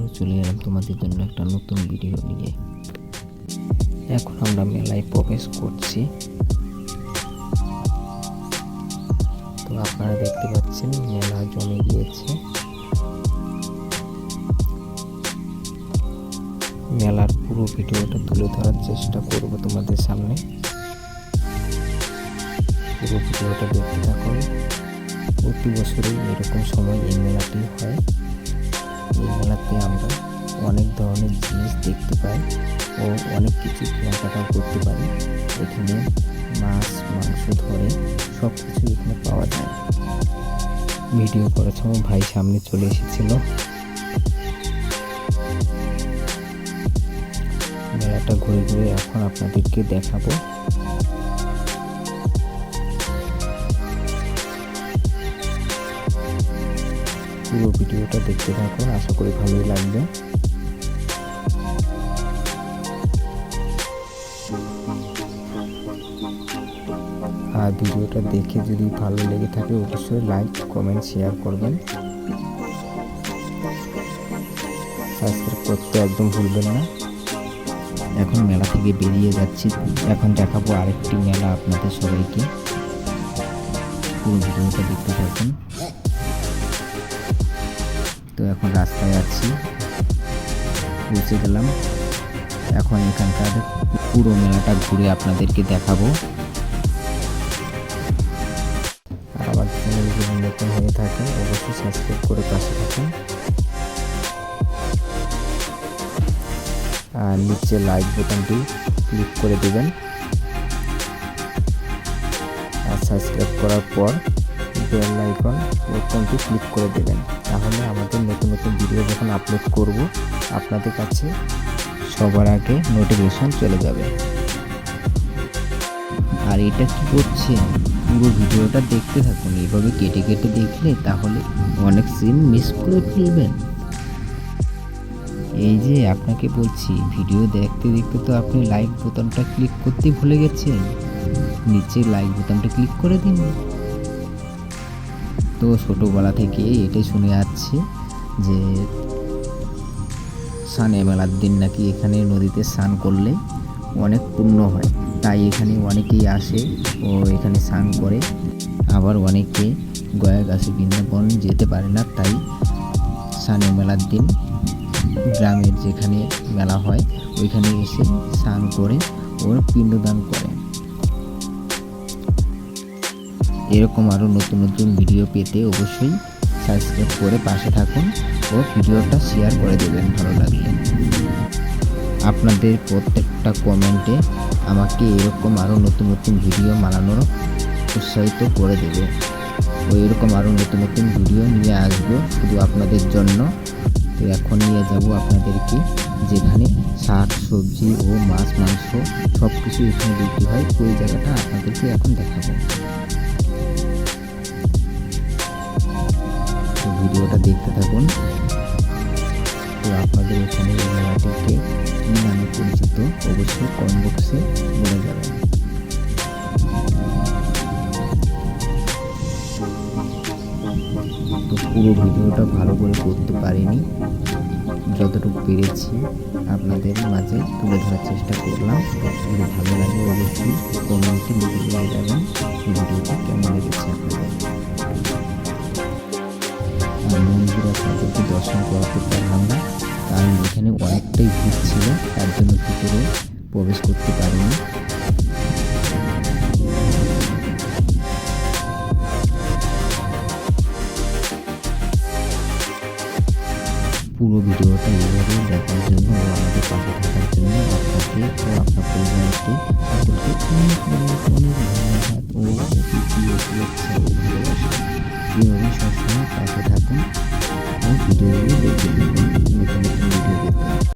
আবারও চলে এলাম তোমাদের জন্য একটা নতুন ভিডিও নিয়ে। এখন আমরা মেলায় প্রবেশ করছি। তো আপনারা দেখতে পাচ্ছেন, মেলা জমে গিয়েছে। মেলার পুরো ভিডিওটা তুলে ধরার চেষ্টা করব তোমাদের সামনে। পুরো ভিডিওটা দেখতে থাকুন। প্রতি বছরই এরকম সময় এই মেলাটি হয়। মেলাতে আমরা অনেক ধরনের জিনিস দেখতে পাই ও অনেক কিছু কেনাকাটা করতে পারি। এখানে মাছ, মাংস ধরে সব কিছু এখানে পাওয়া যায়। ভিডিও করার সময় ভাই সামনে চলে এসেছিল। মেলাটা ঘুরে ঘুরে এখন আপনাদেরকে দেখাবো। পুরো ভিডিওটা দেখতে থাকুন আশা করি ভালোই লাগবে। আর ভিডিওটা দেখে যদি ভালো লেগে থাকে, অবশ্যই লাইক কমেন্ট শেয়ার করবেন। সাবস্ক্রাইব করতে একদম ভুলবেন না। এখন মেলা থেকে বেরিয়ে যাচ্ছি। এখন দেখাবো আরেকটি মেলা আপনাদের সবাইকে। পুরো ভিডিওটা দেখতে থাকুন। তো এখন রাস্তায় আছি। পৌঁছে গেলাম। এখন এখানকার পুরো মেলাটা ঘুরে আপনাদেরকে দেখাবো। নতুন হয়ে থাকে, অবশ্যই সাবস্ক্রাইব করে পাশে থাকুন। আর নিচে লাইক বোতামটি ক্লিক করে দেবেন। আর সাবস্ক্রাইব করার পর বেল আইকন বোতামটি ক্লিক করে দেবেন। তাহলে আমাদের নতুন ভিডিও যখন আপলোড করব, আপনাদের কাছে সবার আগে নোটিফিকেশন চলে যাবে। আর এটা কি করছে? পুরো ভিডিওটা দেখতে থাকুন। এইভাবে কেটে কেটে দেখলে তাহলে অনেক সিন মিস করে ফেলবেন। এই যে আপনাকে বলছি ভিডিও দেখতে দেখতে তো আপনি লাইক বোতামটা ক্লিক করতে ভুলে গেছেন। নিচে লাইক বোতামটা ক্লিক করে দিন। তো ছোটোবেলা থেকে এটাই শুনে যাচ্ছি। যে সানে মেলার দিন নাকি এখানে নদীতে স্নান করলে অনেক পুণ্য হয়। তাই এখানে অনেকেই আসে ও এখানে স্নান করে। আবার অনেকে গয়া গাছে বৃন্দাবন যেতে পারে না, তাই সানে মেলার দিন গ্রামের যেখানে মেলা হয়, ওইখানে এসে স্নান করে ওর পিণ্ডদান করে। এরকম আরও নতুন নতুন ভিডিও পেতে অবশ্যই সাবস্ক্রাইব করে পাশে থাকুন ও ভিডিওটা শেয়ার করে দেবেন ভালো লাগলে। আপনাদের প্রত্যেকটা কমেন্টে আমাকে এরকম আরও নতুন নতুন ভিডিও বানানোর উৎসাহিত করে দেবে। ও এরকম আরও নতুন নতুন ভিডিও নিয়ে আসব শুধু আপনাদের জন্য। তো এখন নিয়ে যাব আপনাদেরকে যেখানে শাক, সবজি ও মাছ, মাংস সব কিছু এখানে বিক্রি হয়। ওই জায়গাটা আপনাদেরকে এখন দেখাবো। থাকুন। তো আপনাদের এখানে এই মেলাটিকে কী নামে পরিচিত অবশ্যই কমেন্ট বক্সে বলে যাবেন। তো পুরো ভিডিওটা ভালো করে করতে পারিনি। যতটুকু পেরেছি আপনাদের মাঝে তুলে ধরার চেষ্টা করলাম। ভালো লাগে অবশ্যই কমেন্টে লিখে দিয়ে যাবেন ভিডিওটা। তাদেরকে দর্শন করাতে পারলাম না। কারণ এখানে অনেকটাই ভিড় ছিল, তার জন্য ভিতরে প্রবেশ করতে পারিনি। পুরো ভিডিওটা এইভাবে দেখার জন্য ও আমাদের পাশে থাকার জন্য আপনাকে ও আপনার পরিবারকে সকলকে অনেক অনেক অনেক ধন্যবাদ। ও ভালোবাসা এইভাবে সবসময় পাশে থাকুন।